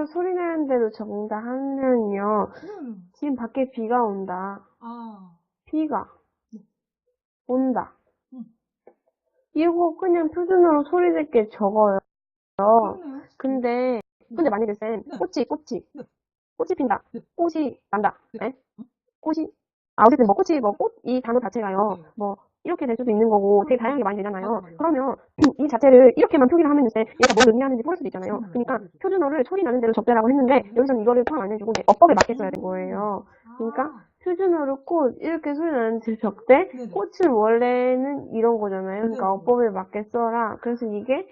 표준어로 소리 내는 대로 적는다 하면요. 음. 지금 밖에 비가 온다. 아. 비가 네. 온다. 음. 이거 그냥 표준어로 소리 낼게 적어요. 그러네요. 근데 근데 만약에 쌤 네. 꽃이 꽃이 네. 꽃이 핀다. 네. 꽃이 난다. 네. 네? 꽃이 아 어쨌든 뭐 꽃이 뭐 꽃 이 단어 자체가요. 네. 뭐 이렇게 될 수도 있는 거고 되게 다양하게 많이 되잖아요. 그러면 이 자체를 이렇게만 표기를 하면 쌤 얘가 뭘 의미하는지 모를 수도 있잖아요. 음, 그러니까. 표준어를 소리 나는 대로 적대라고 했는데 음. 여기서는 이거를 포함 안 해주고 이제 어법에 맞게 써야 된 거예요. 그러니까 아. 표준어로 꽃 이렇게 소리 나는 대로 적대 네네. 꽃은 원래는 이런 거잖아요. 그러니까. 어법에 맞게 써라. 그래서 이게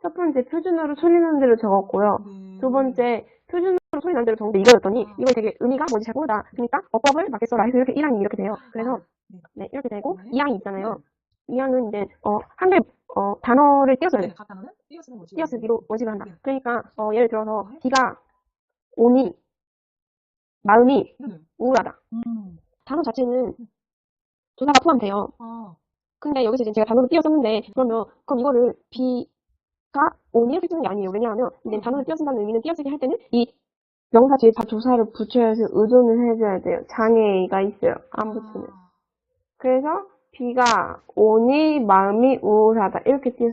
첫 번째 표준어로 소리 나는 대로 적었고요. 네. 두 번째 표준어로 소리 나는 대로 적는데 이거였더니 아. 이거 되게 의미가 뭔지 잘 모르다. 그러니까 어법을 맞게 써라 해서 이렇게 1항이 이렇게 돼요. 그래서 아, 네. 네, 이렇게 되고 네. 2항이 있잖아요. 2항은 이제 어, 한글 어, 단어를 띄어써야 네. 각 단어는 띄어쓰는 거지. 띄어쓰기로 원식을 한다. 네. 그러니까 어, 예를 들어서 네. 비가 오니 마음이 네네. 우울하다. 음. 단어 자체는 조사가 포함돼요. 아. 근데 여기서 지금 제가 단어를 띄어썼는데 그러면 그럼 이거를 비가 오니 이렇게 쓰는 게 아니에요. 왜냐하면 이제 음. 단어를 띄어쓴다는 의미는 띄어쓰기 할 때는 이 명사 뒤에 다 조사를 붙여야 해서 의존을 해줘야 돼요. 장애가 있어요. 안 붙으면. 아. 그래서 비가 오니 마음이 우울하다 이렇게 돼요.